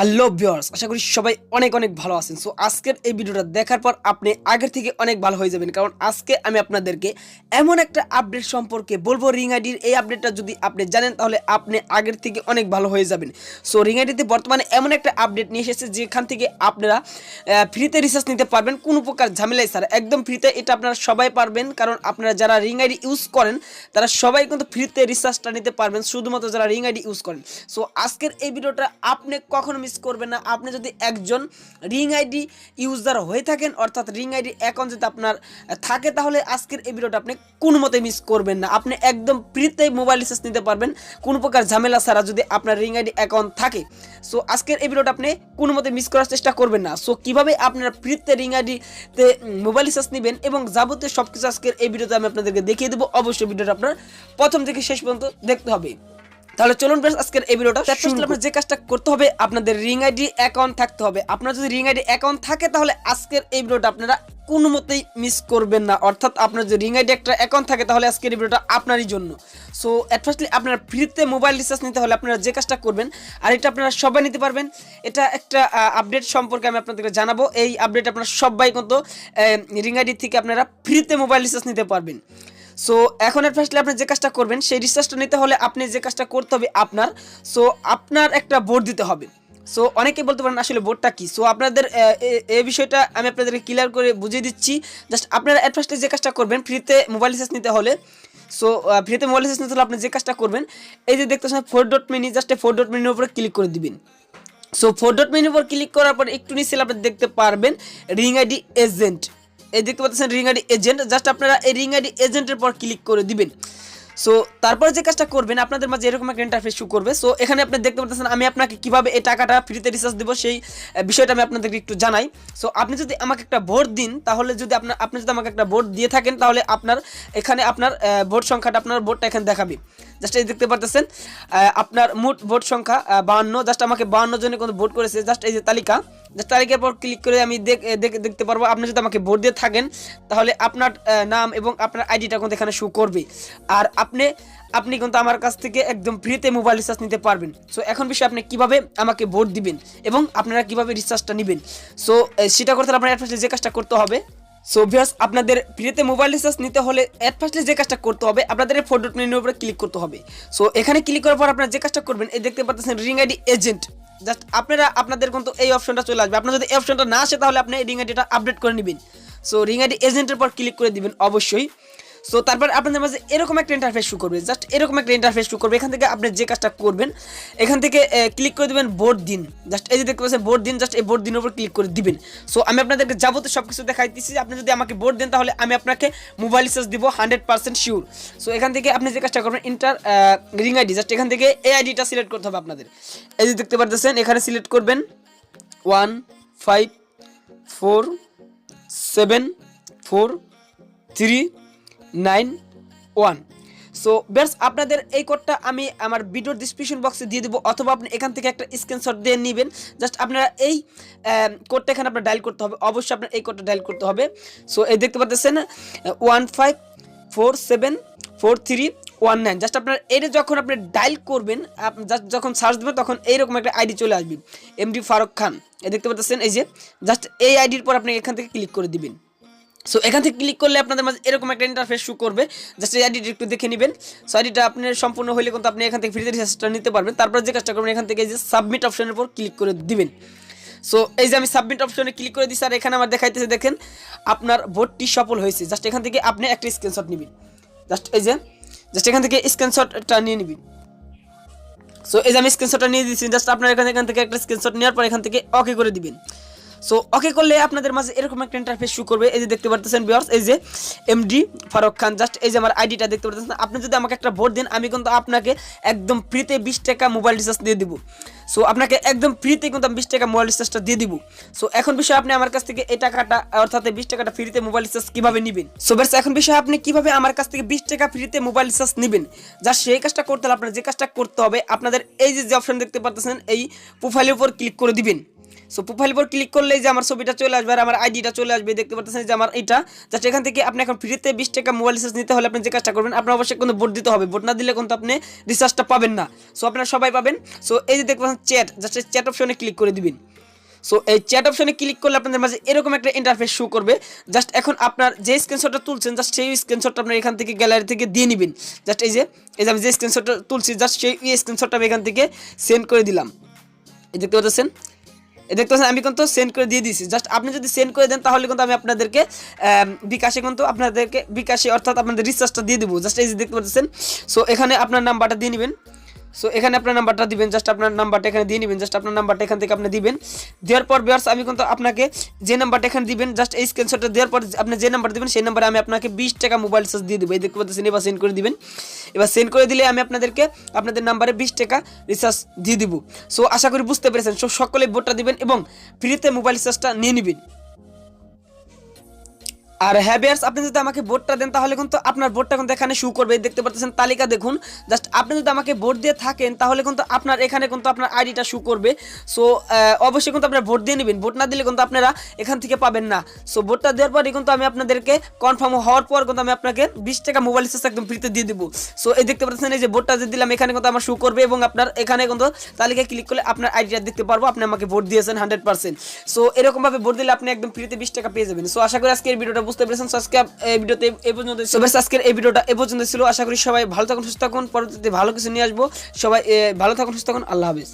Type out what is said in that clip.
Hello viewers আশা করি সবাই অনেক অনেক ভালো আছেন। সো আজকের এই ভিডিওটা দেখার পর আপনি আগের থেকে অনেক ভালো হয়ে যাবেন। কারণ আজকে আমি আপনাদেরকে এমন একটা আপডেট সম্পর্কে বলব। রিং আইডির এই আপডেটটা যদি আপনি জানেন, তাহলে আপনি আগের থেকে অনেক ভালো হয়ে যাবেন। সো রিং আইডিতে বর্তমানে এমন একটা আপডেট নিয়ে এসেছে, যেখান থেকে আপনারা ফ্রিতে রিসার্চ নিতে পারবেন। কোনো প্রকার ঝামেলাই স্যার একদম ফ্রিতে এটা আপনারা সবাই পারবেন। কারণ আপনারা যারা রিং আইডি ইউজ করেন, তারা সবাই কিন্তু ফ্রিতে রিসার্চটা নিতে পারবেন। শুধুমাত্র যারা রিং আইডি ইউজ করেন। সো আজকের এই ভিডিওটা আপনি কখনো মিস করবেন না। আপনি যদি একজন রিং আইডি ইউজার হয়ে থাকেন, অর্থাৎ রিং আইডি অ্যাকাউন্ট যদি আপনার থাকে, তাহলে আজকের এই ভিডিওটা আপনি কোনো মতে মিস করবেন না। আপনি একদম ফ্রিতে মোবাইল রিচার্জ নিতে পারবেন, কোনো প্রকার ঝামেলা ছাড়া যদি আপনার রিং আইডি অ্যাকাউন্ট থাকে। সো আজকের এই ভিডিওটা আপনি কোনো মতে মিস করার চেষ্টা করবেন না। সো কীভাবে আপনারা ফ্রিতে রিং আইডিতে মোবাইল রিচার্জ নেবেন এবং যাবতীয় সব কিছু আজকের এই ভিডিওতে আমি আপনাদেরকে দেখিয়ে দেবো, অবশ্যই ভিডিওটা আপনার প্রথম থেকে শেষ পর্যন্ত দেখতে হবে। তাহলে চলুন বেশ আজকের এই ভিডিওটা। আপনার যে কাজটা করতে হবে আপনাদের রিং আইডি অ্যাকাউন্ট থাকতে হবে। আপনার যদি রিং আইডি অ্যাকাউন্ট থাকে তাহলে আজকের এই ভিডিওটা আপনারা কোনো মতেই মিস করবেন না। অর্থাৎ আপনার যদি রিং আইডি একটা অ্যাকাউন্ট থাকে তাহলে আজকের এই ভিডিওটা আপনারই জন্য। সো অ্যাট ফার্স্টলি আপনারা ফ্রিতে মোবাইল রিচার্জ নিতে হলে আপনারা যে কাজটা করবেন আর এটা আপনারা সবাই নিতে পারবেন। এটা একটা আপডেট সম্পর্কে আমি আপনাদেরকে জানাব। এই আপডেট আপনারা সবাই কিন্তু রিং আইডি থেকে আপনারা ফ্রিতে মোবাইল রিচার্জ নিতে পারবেন। সো এখন এর ফার্স্টলি আপনি যে কাজটা করবেন, সেই রিসার্চটা নিতে হলে আপনি যে কাজটা করতে হবে আপনার সো আপনার একটা বোর্ড দিতে হবে। সো অনেকে বলতে পারেন, আসলে বোর্ডটা কি? সো আপনাদের এই বিষয়টা আমি আপনাদেরকে ক্লিয়ার করে বুঝিয়ে দিচ্ছি। জাস্ট আপনারা এর ফার্স্টে যে কাজটা করবেন ফ্রিতে মোবাইল রিচার্জ নিতে হলে সো ফ্রিতে মোবাইল রিচার্জ নিতে হলে আপনি যে কাজটা করবেন, এই যে দেখতেছেন four dot mini just four dot মিনির উপরে ক্লিক করে দিবেন। সো ফোর ডট মেনুর উপর ক্লিক করার পর একটু নিচে আপনি দেখতে পারবেন রিং আইডি এজেন্ট এই দেখতে পাচ্ছেন রিং আইডি এজেন্ট জাস্ট আপনারা এই রিং আইডি এজেন্টের পর ক্লিক করে দিবেন। সো তারপরে যে কাজটা করবেন, আপনাদের মাঝে এরকম একটা ইন্টারফেস শু করবে। সো এখানে আপনি দেখতে পাচ্ছেন, আমি আপনাকে কীভাবে এই টাকাটা ফ্রিতে রিচার্জ দেবো সেই বিষয়টা আমি আপনাদেরকে একটু জানাই। সো আপনি যদি আমাকে একটা ভোট দিন, তাহলে যদি আপনার আপনি যদি আমাকে একটা ভোট দিয়ে থাকেন, তাহলে আপনার, এখানে আপনার ভোট সংখ্যাটা আপনার ভোটটা এখানে দেখাবে। জাস্ট এই দেখতে পারতেছেন আপনার মোট ভোট সংখ্যা বাহান্ন জাস্ট আমাকে বাহান্ন জনে কোনো ভোট করেছে জাস্ট এই যে তালিকা। তালিকার পর ক্লিক করে আমি দেখ- দেখ- দেখতে পারব। আপনি যদি আমাকে ভোট দিয়ে থাকেন, তাহলে আপনার নাম এবং আপনার আইডিটা কিন্তু এখানে শো করবে। আর আপনি আপনি কিন্তু আমার কাছ থেকে একদম ফ্রিতে মোবাইল রিচার্জ নিতে পারবেন। সো এখন বিষয়ে আপনি কীভাবে আমাকে ভোট দিবেন এবং আপনারা কীভাবে রিচার্জটা নেবেন? সো সেটা করতে আপনার অ্যাট যে কাজটা করতে হবে সো ভিউয়ার্স আপনাদের ফ্রিতে মোবাইল রিচার্জ নিতে হলে অ্যাট ফার্স্টলি যে কাজটা করতে হবে, আপনাদের ফোর ডট মেনুর উপরে ক্লিক করতে হবে। সো এখানে ক্লিক করার পর আপনারা যে কাজটা করবেন, এই দেখতে পাচ্ছেন রিং আইডি এজেন্ট জাস্ট আপনারা, আপনাদের কিন্তু এই অপশনটা চলে আসবে। আপনার যদি এই অপশনটা না আসে, তাহলে আপনি রিং আইডিটা আপডেট করে নেবেন। সো রিং আইডি এজেন্টের পর ক্লিক করে দিবেন, অবশ্যই। সো তারপর আপনাদের মাঝে এরকম একটা ইন্টারফেস শুরু করবে জাস্ট এরকম একটা ইন্টারফেস শুরু করবে, এখান থেকে আপনি যে কাজটা করবেন, এখান থেকে ক্লিক করে দিবেন বোর্ড দিন। জাস্ট এই যে দেখতে পাচ্ছেন বোর্ড দিন জাস্ট এই বোর্ড দিনের উপর ক্লিক করে দিবেন। সো আমি আপনাদেরকে যাবতীয় সব কিছু দেখাই দিচ্ছি আপনি যদি আমাকে বোর্ড দেন, তাহলে আমি আপনাকে মোবাইল রিচার্জ দিব হান্ড্রেড পার্সেন্ট শিওর সো এখান থেকে আপনি যে কাজটা করবেন ইন্টার রিং আইডি জাস্ট এখান থেকে এই আইডিটা সিলেক্ট করতে হবে আপনাদের। এই যে দেখতে পারতেছেন, এখানে সিলেক্ট করবেন one five four seven four three nine one so base আপনাদের এই কোডটা আমি আমার ভিডিওর ডিসক্রিপশন বক্সে দিয়ে দেবো, অথবা আপনি এখান থেকে একটা স্ক্রিনশট দিয়ে নেবেন। জাস্ট আপনারা এই কোডটা এখানে আপনার ডায়াল করতে হবে, অবশ্যই আপনার এই কোডটা ডায়াল করতে হবে। সো এই দেখতে পাচ্ছেন one five four seven four three one nine just আপনার এটা যখন আপনি ডায়াল করবেন জাস্ট যখন সার্চ দেবেন, তখন এইরকম একটা আইডি চলে আসবে এমডি ফারুক খান। এই দেখতে পাচ্ছেন, এই যে জাস্ট এই আইডির পর আপনি এখান থেকে ক্লিক করে দিবেন। সো এখান থেকে ক্লিক করলে আপনাদের মাঝে এরকম একটা ইন্টারফেস শু করবে। জাস্ট এই আইডিটা একটু দেখে নেবেন। সো আইডিটা আপনার সম্পূর্ণ হলে কিন্তু আপনি এখান থেকে ফ্রিতে রিচার্জটা নিতে পারবেন। তারপর যে কাজটা করবেন, এখান থেকে যে সাবমিট অপশনের উপর ক্লিক করে দিবেন। সো এই যে আমি সাবমিট অপশনে ক্লিক করে দিচ্ছি আর এখানে আমার দেখাইতেছে, দেখেন, আপনার ভোটটি সফল হয়েছে। জাস্ট এখান থেকে আপনি একটা স্ক্রিনশট নেবেন। জাস্ট এই যে জাস্ট এখান থেকে স্ক্রিনশটটা নিয়ে নেবেন। সো এই যে আমি স্ক্রিনশটটা নিয়ে দিচ্ছি জাস্ট আপনার এখান এখান থেকে একটা স্ক্রিনশট নেওয়ার পর এখান থেকে ওকে করে দিবেন। সো ওকে করলে আপনাদের মাঝে এরকম একটা ইন্টারফেস শু করবে। এই যে দেখতে পারতেছেন বিয়ার্স এই যে এমডি ফারুক খান জাস্ট এই যে আমার আইডিটা দেখতে পারতেছেন। আপনি যদি আমাকে একটা ভোট দেন, আমি কিন্তু আপনাকে একদম ফ্রিতে বিশ টাকা মোবাইল রিচার্জ দিয়ে দিব। সো আপনাকে একদম ফ্রিতে কিন্তু আমি বিশ টাকা মোবাইল রিচার্জটা দিয়ে দিব। সো এখন বিষয় আপনি আমার কাছ থেকে এই টাকাটা, অর্থাৎ বিশ টাকাটা ফ্রিতে মোবাইল রিচার্জ কীভাবে নেবেন? সো বেশ এখন বিষয় আপনি কীভাবে আমার কাছ থেকে বিশ টাকা ফ্রিতে মোবাইল রিচার্জ নেবেন? যা সেই কাজটা করতে হলে আপনার যে কাজটা করতে হবে, আপনাদের এই যে অপশন দেখতে পাচ্ছেন এই প্রোফাইলের উপর ক্লিক করে দিবেন। সো প্রোফাইল পর ক্লিক করলেই যে আমার ছবিটা চলে আসবে আর আমার আইডিটা চলে আসবে, দেখতে পাচ্ছেন যে আমার এটা। জাস্ট এখান থেকে আপনি এখন ফ্রিতে বিশ টাকা মোবাইল রিচার্জ নিতে হলে আপনি যে কাজটা করবেন, আপনার অবশ্যই কিন্তু ভোট দিতে হবে। ভোট না দিলে কিন্তু আপনি রিচার্জটা পাবেন না। সো আপনারা সবাই পাবেন। সো এই যে দেখতে পাচ্ছেন চ্যাট জাস্ট চ্যাট অপশনে ক্লিক করে দিবেন। সো এই চ্যাট অপশনে ক্লিক করলে আপনাদের মাঝে এরকম একটা ইন্টারফেস শো করবে। জাস্ট এখন আপনার যে স্ক্রিনশটটা তুলছেন জাস্ট সেই স্ক্রিনশটটা আপনার এখান থেকে গ্যালারি থেকে দিয়ে নেবেন। জাস্ট এই যে এই যে আমি যে স্ক্রিনশটটা তুলছি জাস্ট সেই স্ক্রিনশটটা আমি এখান থেকে সেন্ড করে দিলাম। এই দেখতে পাচ্ছেন? এই দেখতে পাচ্ছেন আমি কিন্তু সেন্ড করে দিয়ে দিয়েছি জাস্ট আপনি যদি সেন্ড করে দেন, তাহলে কিন্তু আমি আপনাদেরকে বিকাশে কিন্তু আপনাদেরকে বিকাশে অর্থাৎ আপনাদের রিচার্জটা দিয়ে দেবো। জাস্ট এই যে দেখতে পাচ্ছেন সো এখানে আপনার নাম্বারটা দিয়ে নেবেন। সো এখানে আপনার নাম্বারটা দিবেন জাস্ট আপনার নাম্বারটা এখানে দিয়ে নেবেন জাস্ট আপনার নাম্বারটা এখান থেকে আপনি দিবেন। দেওয়ার পর বিয়ার্স আমি কিন্তু আপনাকে যে নাম্বারটা এখানে দিবেন জাস্ট এই স্ক্রিনশটটা দেওয়ার পর আপনি যে নাম্বার দিবেন, সেই নাম্বারে আমি আপনাকে বিশ টাকা মোবাইল রিচার্জ দিয়ে দেবো। এই দেখতে পাচ্ছেন, এবার সেন্ড করে দিবেন। এবার সেন্ড করে দিলে আমি আপনাদেরকে, আপনাদের নাম্বারে বিশ টাকা রিচার্জ দিয়ে দিব। সো আশা করি বুঝতে পেরেছেন। সো সকলে ভোটটা দিবেন এবং ফ্রিতে মোবাইল রিচার্জটা নিয়ে নেবেন। আর হ্যাবিয়ার্স আপনি যদি আমাকে ভোটটা দেন, তাহলে কিন্তু আপনার ভোটটা কিন্তু এখানে শু করবে। এই দেখতে পাচ্ছেন তালিকা দেখুন। জাস্ট আপনি যদি আমাকে ভোট দিয়ে থাকেন, তাহলে কিন্তু আপনার এখানে কিন্তু আপনার আইডিটা শু করবে। সো অবশ্যই কিন্তু আপনার ভোট দিয়ে নেবেন। ভোট না দিলে কিন্তু আপনারা এখান থেকে পাবেন না। সো ভোটটা দেওয়ার পরে কিন্তু আমি আপনাদেরকে কনফার্ম হওয়ার পর কিন্তু আমি আপনাকে বিশ টাকা মোবাইল রিচার্জ একদম ফ্রিতে দিয়ে দেবো। সো এই দেখতে পাচ্ছেন, এই যে ভোটটা যে দিলাম, এখানে কিন্তু আমার শু করবে এবং আপনার এখানে কিন্তু তালিকায় ক্লিক করলে আপনার আইডিটা দেখতে পারব। আপনি আমাকে ভোট দিয়েছেন হান্ড্রেড পার্সেন্ট সো এরকমভাবে ভোট দিলে আপনি একদম ফ্রিতে বিশ টাকা পেয়ে যাবেন। সো আশা করি আজকের ভিডিওটা বুঝতে পেরেছেন। আজকে এই ভিডিওতে এই পর্যন্ত সো বেশ আজকের এই ভিডিওটা এ পর্যন্ত ছিল। আশা করি সবাই ভালো থাকুন, সুস্থ থাকুন। পরবর্তীতে ভালো কিছু নিয়ে আসব। সবাই ভালো থাকুন, সুস্থ থাকুন। আল্লাহ হাফিজ।